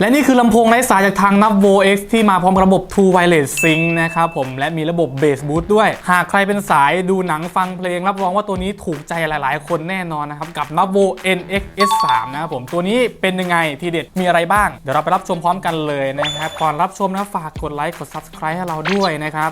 และนี่คือลำโพงไร้สายจากทาง n a v v o X ที่มาพร้อมระบบ True Wireless Sync นะครับผมและมีระบบ Bass Boost ด้วย หากใครเป็นสายดูหนังฟังเพลง รับรองว่าตัวนี้ถูกใจหลายๆ คนแน่นอนนะครับ กับ n a v v o NX S3 นะครับผมตัวนี้เป็นยังไงทีเด็ดมีอะไรบ้าง เดี๋ยวเราไปรับชมพร้อมกันเลยนะครับก่อนรับชมนะฝากกดไลค์กด Subscribe ให้เราด้วยนะครับ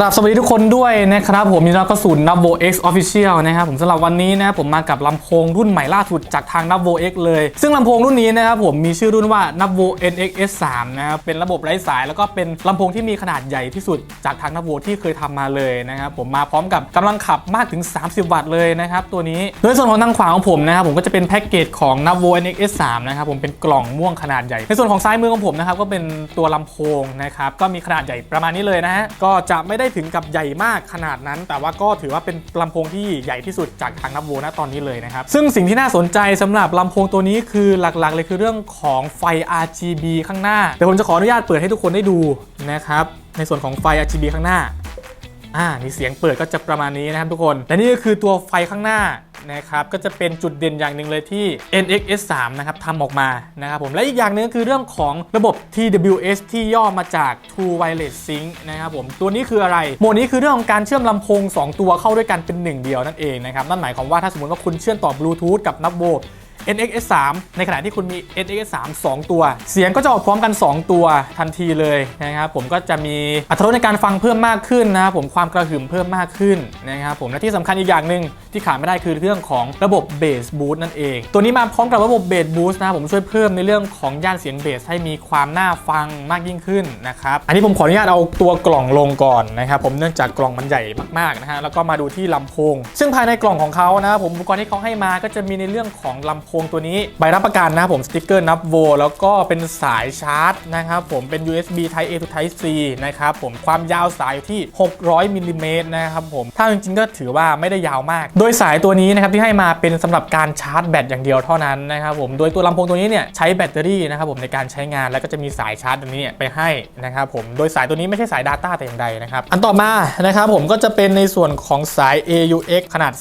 กราบสวัสดีทุกคนด้วยนะครับ ผมยินดีต้อนรับเข้าสู่ n a v o X Official นะครับผมสำหรับวันนี้นะผมมากับลำโพงรุ่นใหม่ล่าสุดจากทาง n a v o X เลย ซึ่งลำโพงรุ่นนี้นะครับผมมีชื่อรุ่นว่า n a v o NX S3 นะครับเป็นระบบไร้สายแล้วก็เป็นลำโพงที่มีขนาดใหญ่ที่สุดจากทาง n a v o ที่เคยทำมาเลยนะครับผมมาพร้อมกับกำลังขับมากถึง 30 วัตต์เลยนะครับตัวนี้โดยส่วนของทางขวาของผมนะครับผมก็จะเป็นแพ็กเกจของ n a v o NX S3 นะครับผมเป็นกล่องม่วงขนาดใหญ่ในส่วนของซ้ายมือของผมนะครับก็เป็นตัวลำโพงนะครับก็มีขนาดใหญ่ประมาณนี้เลยนะฮะก็จะไม่ได้ถึงกับใหญ่มากขนาดนั้น แต่ว่าก็ถือว่าเป็นลำโพงที่ใหญ่ที่สุดจากทางนับโวนะตอนนี้เลยนะครับ ซึ่งสิ่งที่น่าสนใจสำหรับลำโพงตัวนี้คือหลักๆ เลยคือเรื่องของไฟ RGB ข้างหน้า แต่ผมจะขออนุญาตเปิดให้ทุกคนได้ดูนะครับ ในส่วนของไฟ RGB ข้างหน้าอ่านี่เสียงเปิดก็จะประมาณนี้นะครับทุกคน และนี่ก็คือตัวไฟข้างหน้า นะครับก็จะเป็นจุดเด่นอย่างหนึ่งเลยที่ NXS3 นะครับทำออกมานะครับผมและอีกอย่างหนึงก็คือเรื่องของระบบ TWS ที่ย่อมาจาก True Wireless Sync นะครับผมตัวนี้คืออะไรโหมดนี้คือเรื่องของการเชื่อมลำโพง 2 ตัวเข้าด้วยกันเป็นหนึ่งเดียวนั่นเองนะครับนั่นหมายความว่าถ้าสมมติว่าคุณเชื่อมต่อบลูทูธกับนับโบ NXS3 ในขณะที่คุณมี NXS3 2 ตัว เสียงก็จะออกพร้อมกัน 2 ตัวทันทีเลยนะครับผมก็จะมีอัตรถรสในการฟังเพิ่มมากขึ้นนะครับผมความกระหึ่มเพิ่มมากขึ้นนะครับผมและที่สำคัญอีกอย่างหนึ่งที่ขาดไม่ได้คือเรื่องของระบบ Bass Boost นั่นเอง ตัวนี้มาพร้อมกับระบบ Bass Boost นะครับผมช่วยเพิ่มในเรื่องของย่านเสียงเบสให้มีความน่าฟังมากยิ่งขึ้นนะครับอันนี้ผมขออนุญาตเอาตัวกล่องลงก่อนนะครับผมเนื่องจากกล่องมันใหญ่มากๆนะฮะแล้วก็มาดูที่ลำโพง ซึ่งภายในกล่องของเขานะครับผมอุปกรณ์ที่เขาให้มาก็จะมีในเรื่องของลำโพงตัวนี้ใบรับประกันนะครับผมสติ๊กเกอร์นับโวแล้วก็เป็นสายชาร์จนะครับผมเป็น USB Type A to Type C นะครับผมความยาวสายอยู่ที่ 600มิลลิเมตรนะครับผมถ้าจริงๆก็ถือว่าไม่ได้ยาวมาก โดยสายตัวนี้นะครับที่ให้มาเป็นสำหรับการชาร์จแบตอย่างเดียวเท่านั้นนะครับผมโดยตัวลำโพงตัวนี้เนี่ยใช้แบตเตอรี่นะครับผมในการใช้งานแล้วก็จะมีสายชาร์จตัวนี้ไปให้นะครับผมโดยสายตัวนี้ไม่ใช่สาย Data แต่อย่างใดนะครับอันต่อมานะครับผมก็จะเป็นในส่วนของสาย AUX ขนาด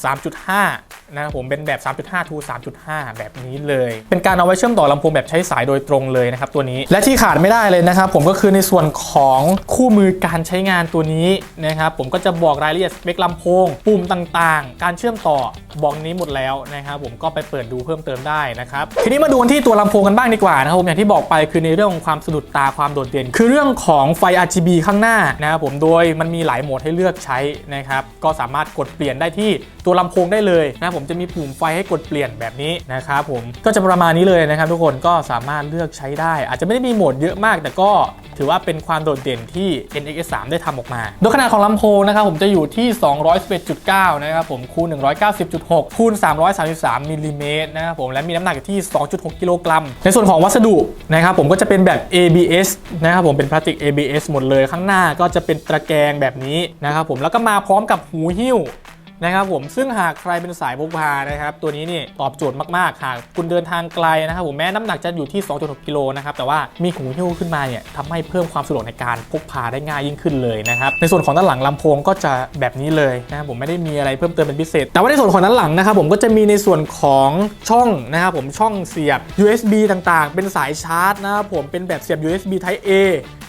3.5 นะครับผมเป็นแบบ 3.5 to 3.5 แบบนี้เลย เป็นการเอาไว้เชื่อมต่อลำโพงแบบใช้สายโดยตรงเลยนะครับตัวนี้ และที่ขาดไม่ได้เลยนะครับผมก็คือในส่วนของคู่มือการใช้งานตัวนี้นะครับผมก็จะบอกรายละเอียดสเปคลำโพง ปุ่มต่างๆ การเชื่อมต่อบอกนี้หมดแล้วนะครับผมก็ไปเปิดดูเพิ่มเติมได้นะครับทีนี้มาดูที่ตัวลำโพงกันบ้างดีกว่านะครับผมอย่างที่บอกไปคือในเรื่องของความสะดุดตาความโดดเด่น คือเรื่องของไฟ RGB ข้างหน้านะครับผมโดยมันมีหลายโหมดให้เลือกใช้นะครับก็สามารถกดเปลี่ยนได้ที่ ตัวลำโพงได้เลยนะผมจะมีปุ่มไฟให้กดเปลี่ยนแบบนี้นะครับผมก็จะประมาณนี้เลยนะครับทุกคนก็สามารถเลือกใช้ได้ อาจจะไม่ได้มีโหมดเยอะมาก แต่ก็ถือว่าเป็นความโดดเด่นที่ NX3 ได้ทำออกมา โดยขนาดของลำโพงนะครับผมจะอยู่ที่ 211.9 นะครับผมคูณ 190.6 คูณ 333มิลลิเมตรนะครับผมและมีน้ำหนักอยู่ที่ 2.6 กิโลกรัม ในส่วนของวัสดุนะครับผมก็จะเป็นแบบ ABS นะครับผมเป็นพลาสติก ABS หมดเลยข้างหน้าก็จะเป็นตะแกรงแบบนี้นะครับผมแล้วก็มาพร้อมกับหูหิ้ว นะครับผมซึ่งหากใครเป็นสายพกพานะครับตัวนี้นี่ตอบโจทย์มากๆหากคุณเดินทางไกลนะครับผมแม้น้ำหนักจะอยู่ที่ 2.6กิโลนะครับแต่ว่ามีหูหิ้วขึ้นมาเนี่ยทำให้เพิ่มความสะดวกในการพกพาได้ง่ายยิ่งขึ้นเลยนะครับในส่วนของด้านหลังลำโพงก็จะแบบนี้เลยนะครับผมไม่ได้มีอะไรเพิ่มเติมเป็นพิเศษ แต่ว่าในส่วนของด้านหลังนะครับผมก็จะมีในส่วนของช่องนะครับผมช่องเสียบ USB ต่างๆ เป็นสายชาร์จนะครับผมเป็นแบบเสียบ USB Type A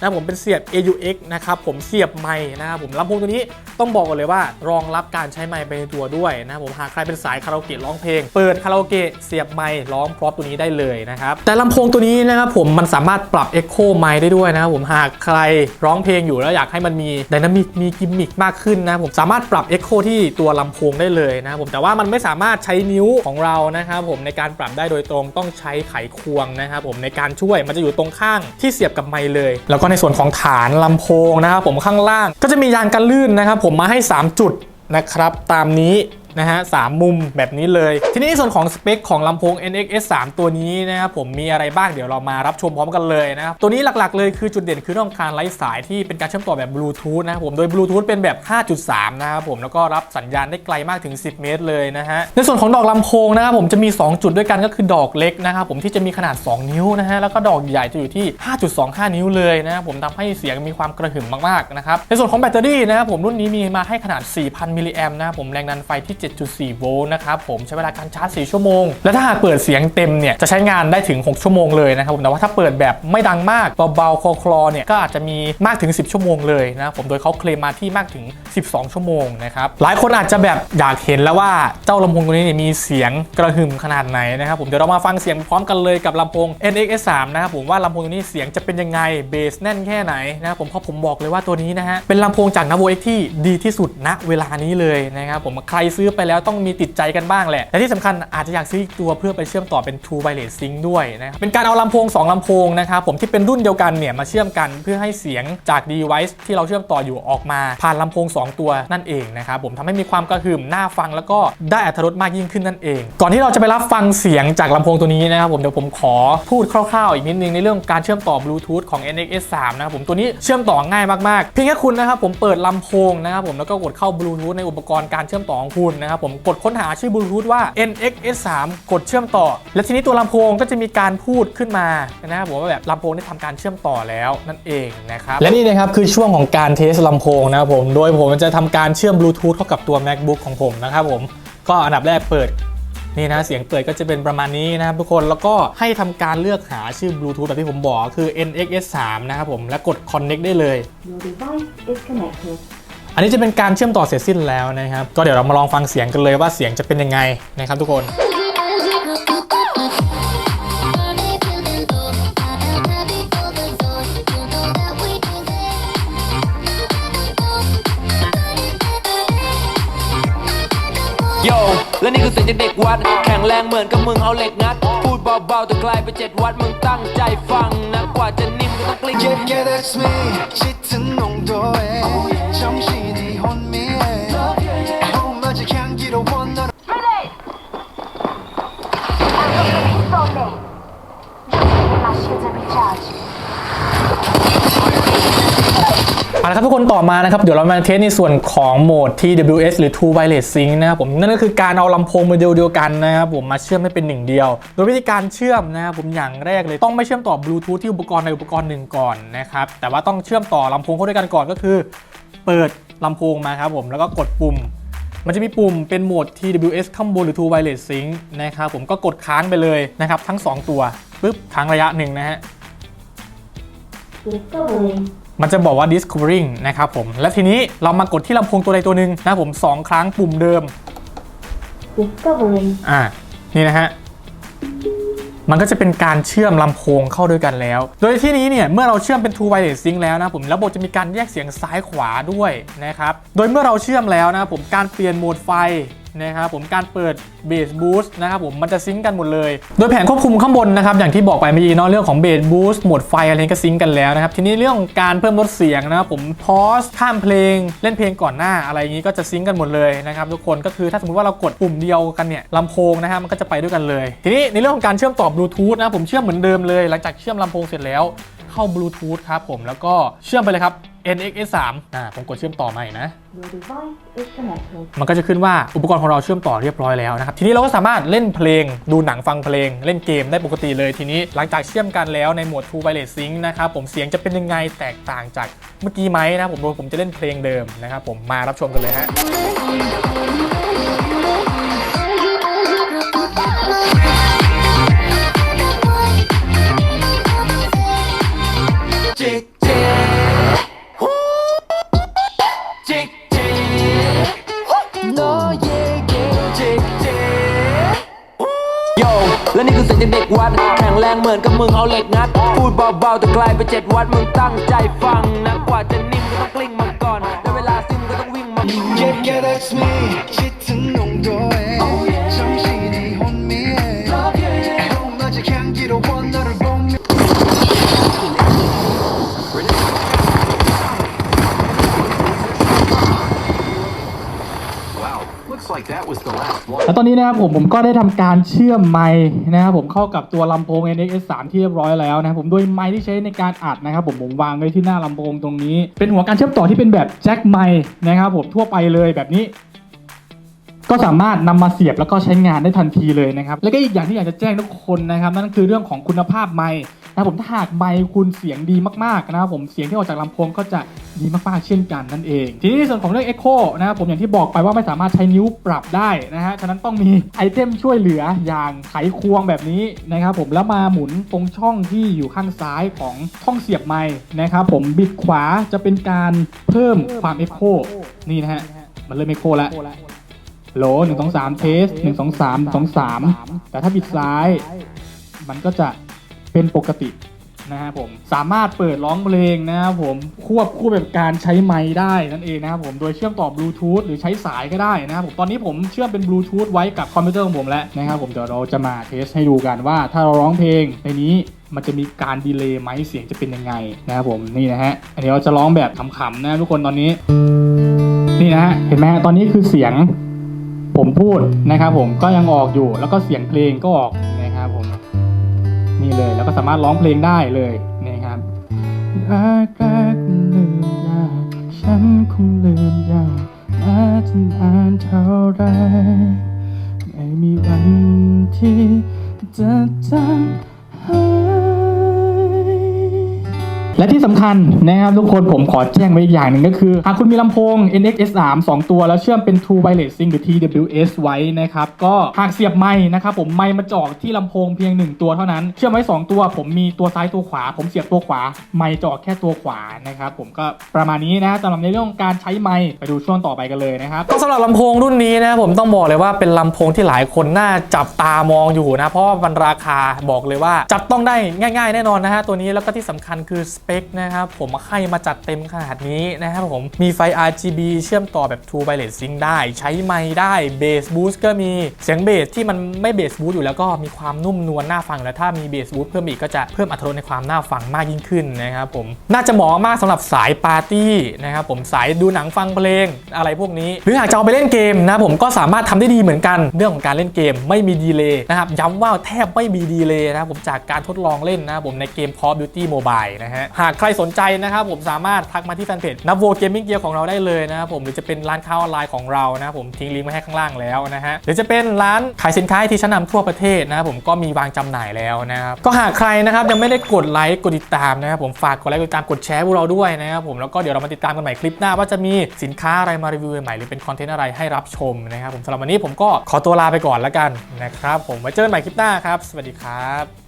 นะผมเป็นเสียบ AUX นะครับผมเสียบไมค์นะครับผมลำโพงตัวนี้ต้องบอกก่อนเลยว่ารองรับการใช้ไมค์ไปในตัวด้วยนะผมหากใครเป็นสายคาราโอเกะร้องเพลง เปิดคาราโอเกะเสียบไมค์ร้องพร้อมตัวนี้ได้เลยนะครับแต่ลำโพงตัวนี้นะครับผมมันสามารถปรับ Echo ไมค์ได้ด้วยนะครับผมหากใครร้องเพลงอยู่แล้วอยากให้มันมีไดนามิกมีกิมมิกมากขึ้นนะผมสามารถปรับ Echo ที่ตัวลำโพงได้เลยนะครับผมแต่ว่ามันไม่สามารถใช้นิ้วของเรานะครับผมในการปรับได้โดยตรงต้องใช้ไขควงนะครับผมในการช่วยมันจะอยู่ตรงข้างที่เสียบกับไมค์เลย แล้วก็ในส่วนของฐานลำโพงนะครับผมข้างล่างก็จะมียางกันลื่นนะครับผมมาให้ 3 จุดนะครับตามนี้ นะฮะสามมุมแบบนี้เลย ทีนี้ในส่วนของสเปคของลำโพง NXS 3 ตัวนี้นะครับผมมีอะไรบ้างเดี๋ยวเรามารับชมพร้อมกันเลยนะครับตัวนี้หลักๆเลยคือจุดเด่นคือเรื่องการไร้สายที่เป็นการเชื่อมต่อแบบบลูทูธนะครับผมโดยบลูทูธเป็นแบบ 5.3 นะครับผมแล้วก็รับสัญญาณได้ไกลมากถึง 10 เมตรเลยนะฮะในส่วนของดอกลำโพงนะครับผมจะมี 2 จุดด้วยกันก็คือดอกเล็กนะครับผมที่จะมีขนาด 2 นิ้วนะฮะแล้วก็ดอกใหญ่จะอยู่ที่ 5.25 นิ้วเลยนะครับผมทำให้เสียงมีความกระหึ่มมากๆนะครับในส่วนของแบตเตอรี่นะครับผมรุ่นนี้มีมาให้ขนาด 4,000 มิลลิแอมป์นะครับผมแรงดันไฟที่7.4 โวลต์นะครับผมใช้เวลาการชาร์จ 4 ชั่วโมง และถ้าหากเปิดเสียงเต็มเนี่ยจะใช้งานได้ถึง 6 ชั่วโมงเลยนะครับผมแต่ว่าถ้าเปิดแบบไม่ดังมากเบาๆคลอๆเนี่ยก็อาจจะมีมากถึง 10 ชั่วโมงเลยนะผมโดยเขาเคลมมาที่มากถึง 12 ชั่วโมงนะครับหลายคนอาจจะแบบอยากเห็นแล้วว่าเจ้าลำโพงตัวนี้เนี่ยมีเสียงกระหึ่มขนาดไหนนะครับผมเดี๋ยวเรามาฟังเสียงพร้อมกันเลยกับลำโพง NXS3 นะครับผมว่าลำโพงตัวนี้เสียงจะเป็นยังไงเบสแน่นแค่ไหนนะครับผมเพราะผมบอกเลยว่าตัวนี้นะฮะเป็นลำโพงจาก Navo X ที่ดีที่สุดณเวลานี้เลยนะครับผมใครซื้อไปแล้วต้องมีติดใจกันบ้างแหละ และที่สำคัญอาจจะอยากซื้ออีกตัวเพื่อไปเชื่อมต่อเป็น True Wireless Sync ด้วยนะครับเป็นการเอาลำโพงสองลำโพงนะครับผมที่เป็นรุ่นเดียวกันเนี่ยมาเชื่อมกันเพื่อให้เสียงจาก device ที่เราเชื่อมต่ออยู่ออกมาผ่านลำโพง 2 ตัวนั่นเองนะครับผมทำให้มีความกระหึ่มน่าฟังแล้วก็ได้อรรรสมากยิ่งขึ้นนั่นเอง ก่อนที่เราจะไปรับฟังเสียงจากลำโพงตัวนี้นะครับผมเดี๋ยวผมขอพูดคร่าวๆ อีกนิดนึงในเรื่องการเชื่อมต่อบลูทูธของ NXS3 นะครับผมตัวนี้เชื่อมต่อง่ายมากๆ เพียงแค่คุณนะครับผมเปิดลำโพงนะครับผมแล้วก็กดเข้าบลูทูธในอุปกรณ์การเชื่อมต่อของคุณนะครับผมกดค้นหาชื่อบลูทูธว่า NXS3 กดเชื่อมต่อ และทีนี้ตัวลำโพงก็จะมีการพูดขึ้นมานะครับผมว่าแบบลำโพงได้ทำการเชื่อมต่อแล้วนั่นเองนะครับและนี่นะครับคือช่วงของการเทสลำโพงนะครับผมโดยผมจะทำการเชื่อมบลูทูธเข้ากับตัว macbook ของผมนะครับผมก็อันดับแรกเปิดนี่นะเสียงเปิดก็จะเป็นประมาณนี้นะครับทุกคนแล้วก็ให้ทำการเลือกหาชื่อบลูทูธแบบที่ผมบอกคือ NXS3 นะครับผม และกด connect ได้เลย อันนี้จะเป็นการเชื่อมต่อเสร็จสิ้นแล้วนะครับ ก็เดี๋ยวเรามาลองฟังเสียงกันเลยว่าเสียงจะเป็นยังไงนะครับทุกคนโยและนี่คือเสียงจากเด็กวัด แข็งแรงเหมือนกับมึงเอาเหล็กงัด พูดเบาๆแต่กลายไปนเจ็ดวัดมึงตั้งใจฟังนะกว่าจะนิ่ง Yeah, yeah, that's me. 짙은 농도에 정신이 ละครับทุกคนต่อมานะครับ เดี๋ยวเรามาเทสในส่วนของโหมด TWS หรือ True Wireless Sync นะครับผมนั่นก็คือการเอาลำโพงโมเดลเดียวกันนะครับผมมาเชื่อมให้เป็นหนึ่งเดียว โดยวิธีการเชื่อมนะครับผมอย่างแรกเลยต้องไม่เชื่อมต่อบลูทูธที่อุปกรณ์ในอุปกรณ์หนึ่งก่อนนะครับแต่ว่าต้องเชื่อมต่อลำโพงเข้าด้วยกันก่อนก็คือ เปิดลำโพงมาครับผมแล้วก็กดปุ่ม มันจะมีปุ่มเป็นโหมด TWS ข้างบนหรือ True Wireless Sync นะครับผมก็กดค้างไปเลยนะครับทั้งสองตัวปึ๊บค้างระยะหนึ่งนะฮะ มันจะบอกว่า discovering นะครับผม และทีนี้เรามากดที่ลำโพงตัวใดตัวหนึ่งนะครับผม 2 ครั้งปุ่มเดิม Discovering. อ่า นี่นะฮะ มันก็จะเป็นการเชื่อมลำโพงเข้าด้วยกันแล้ว โดยที่นี้เนี่ย เมื่อเราเชื่อมเป็น True Wireless Sync แล้วนะครับผม ระบบจะมีการแยกเสียงซ้ายขวาด้วยนะครับ โดยเมื่อเราเชื่อมแล้วนะครับผม การเปลี่ยนโหมดไฟ นะครับผมการเปิดเบสบูสต์นะครับผมมันจะซิงกันหมดเลย โดยแผงควบคุมข้างบนนะครับอย่างที่บอกไปเมื่อกี้เนาะเรื่องของเบสบูสต์โหมดไฟอะไรนี้ก็ซิงกันแล้วนะครับทีนี้เรื่องของการเพิ่มลดเสียงนะครับผมพอสข้ามเพลงเล่นเพลงก่อนหน้าอะไรอย่างนี้ก็จะซิงก์กันหมดเลยนะครับทุกคนก็คือถ้าสมมติว่าเรากดปุ่มเดียวกันเนี่ยลำโพงนะฮะมันก็จะไปด้วยกันเลย ทีนี้ในเรื่องของการเชื่อมต่อบลูทูธนะผมเชื่อมเหมือนเดิมเลยหลังจากเชื่อมลำโพงเสร็จแล้ว เข้าบลูทูธครับผมแล้วก็เชื่อมไปเลยครับ NXS 3อ่าผมกดเชื่อมต่อใหม่นะ มันก็จะขึ้นว่าอุปกรณ์ของเราเชื่อมต่อเรียบร้อยแล้วนะครับ ทีนี้เราก็สามารถเล่นเพลง ดูหนังฟังเพลง เล่นเกมได้ปกติเลยทีนี้หลังจากเชื่อมกันแล้วในโหมด True Wireless Sync นะครับผมเสียงจะเป็นยังไงแตกต่างจากเมื่อกี้ไหมนะผมโดยผมจะเล่นเพลงเดิมนะครับผมมารับชมกันเลยฮะ หมือนกับมึงเอาเหล็กงัด พูดเบาๆแต่ไกลไปเจ็ดวัดมึงตั้งใจฟังนะกว่าจะนิ่มก็ต้องกลิ้งมาก่อนได้เวลาซิมก็ต้องวิ่งมา Yeah yeah that's me คิดถึงน้งตัวเอง แล้วตอนนี้นะครับผมผมก็ได้ทำการเชื่อมไมค์นะครับผมเข้ากับตัวลำโพง NX 3ที่เรียบร้อยแล้วนะครับผมโดยไมค์ที่ใช้ในการอัดนะครับผมผมวางไว้ที่หน้าลำโพงตรงนี้ เป็นหัวการเชื่อมต่อที่เป็นแบบแจ็คไมค์นะครับผมทั่วไปเลยแบบนี้ ก็สามารถนำมาเสียบแล้วก็ใช้งานได้ทันทีเลยนะครับ แล้วก็อีกอย่างที่อยากจะแจ้งทุกคนนะครับ นั่นคือเรื่องของคุณภาพไมค์นะครับผมถ้าหากไมค์คุณเสียงดีมากๆนะครับผมเสียงที่ออกจากลำโพงก็จะดีมากๆเช่นกันนั่นเอง ทีนี้ในส่วนของเรื่อง Echo นะครับผมอย่างที่บอกไปว่าไม่สามารถใช้นิ้วปรับได้นะฮะฉะนั้นต้องมีไอเทมช่วยเหลืออย่างไขควงแบบนี้นะครับผมแล้วมาหมุนตรงช่องที่อยู่ข้างซ้ายของช่องเสียบไมค์นะครับผมบิดขวาจะเป็นการเพิ่มความ Echo นี่นะฮะมันเริ่ม Echo แล้ว โหลหนึ่งสองสามเทสหนึ่งสองสามสองสามแต่ถ้าบิดซ้ายมันก็จะเป็นปกตินะครับผมสามารถเปิดร้องเพลงนะครับผมควบคู่แบบการใช้ไมค์ได้นั่นเองนะครับผมโดยเชื่อมต่อบลูทูธหรือใช้สายก็ได้นะครับผมตอนนี้ผมเชื่อมเป็นบลูทูธไว้กับคอมพิวเตอร์ของผมแล้วนะครับผมเดี๋ยวเราจะมาเทสให้ดูกันว่า ถ้าเราร้องเพลงในนี้มันจะมีการดีเลย์ไหมเสียงจะเป็นยังไงนะครับผมนี่นะฮะอันนี้เราจะร้องแบบขำๆนะทุกคนตอนนี้ นี่นะฮะเห็นไหมตอนนี้คือเสียง ผมพูดนะครับ ผมก็ยังออกอยู่ แล้วก็เสียงเพลงก็ออกนะครับผมนี่เลยแล้วก็สามารถร้องเพลงได้เลยนะครับรักรักลืมยากฉันคงลืมยากแม้จะนานเท่าไรไม่มีวันที่จะจำหา และที่สำคัญนะครับทุกคนผมขอแจ้งไว้อีกอย่างหนึ่งก็คือ หากคุณมีลำโพง NXS3 2 ตัวแล้วเชื่อมเป็น True Wireless Sync หรือ TWS ไว้นะครับ ก็หากเสียบไม้นะครับผมไม้มาจอกที่ลำโพงเพียง 1 ตัวเท่านั้น เชื่อมไว้ 2 ตัว ผมมีตัวซ้ายตัวขวา ผมเสียบตัวขวา ไม้จอกแค่ตัวขวานะครับผมก็ประมาณนี้นะสำหรับในเรื่องการใช้ไม้ไปดูช่วงต่อไปกันเลยนะครับก็สำหรับลำโพงรุ่นนี้นะผมต้องบอกเลยว่าเป็นลำโพงที่หลายคนน่าจับตามองอยู่นะเพราะว่ามันราคาบอกเลยว่าจับต้องได้ง่าย ๆ แน่นอนนะฮะตัวนี้แล้วก็ที่สำคัญคือเปคนะครับผมให้มาจัดเต็มขนาดนี้นะครับผมมีไฟ RGB เชื่อมต่อแบบ True Wireless Sync ได้ ใช้ไมค์ได้เบสบูสต์ก็มีเสียงเบสที่มันไม่เบสบูสต์อยู่แล้วก็มีความนุ่มนวลน่าฟังแล้วถ้ามีเบสบูสต์เพิ่มอีกก็จะเพิ่มอรรถรสในความน่าฟังมากยิ่งขึ้นนะครับผมน่าจะเหมาะมากสำหรับสายปาร์ตี้นะครับผมสายดูหนังฟังเพลงอะไรพวกนี้ หรือหากจะเอาไปเล่นเกมนะผมก็สามารถทำได้ดีเหมือนกันเรื่องของการเล่นเกมไม่มีดีเลย์นะครับย้ำว่าแทบไม่มีดีเลย์นะครับผมจากการทดลองเล่นนะผมในเกม Call of Duty Mobile นะฮะหากใครสนใจนะครับผมสามารถทักมาที่แฟนเพจนับโวเกมมิ่งเกียร์ของเราได้เลยนะครับผมหรือจะเป็นร้านค้าออนไลน์ของเรานะครับผมทิ้งลิงก์ไว้ให้ข้างล่างแล้วนะฮะหรือจะเป็นร้านขายสินค้าที่ชั้นนำทั่วประเทศนะครับผมก็มีวางจำหน่ายแล้วนะครับก็หากใครนะครับยังไม่ได้กดไลค์กดติดตามนะครับผมฝากกดไลค์กดติดตามกดแชร์พวกเราด้วยนะครับผมแล้วก็เดี๋ยวเรามาติดตามกันใหม่คลิปหน้าว่าจะมีสินค้าอะไรมารีวิวใหม่หรือเป็นคอนเทนต์อะไรให้รับชมนะครับผมสำหรับวันนี้ผมก็ขอตัวลาไปก่อนแล้วกันนะครับผมไว้เจอกันใหม่คลิปหน้าครับ สวัสดีครับ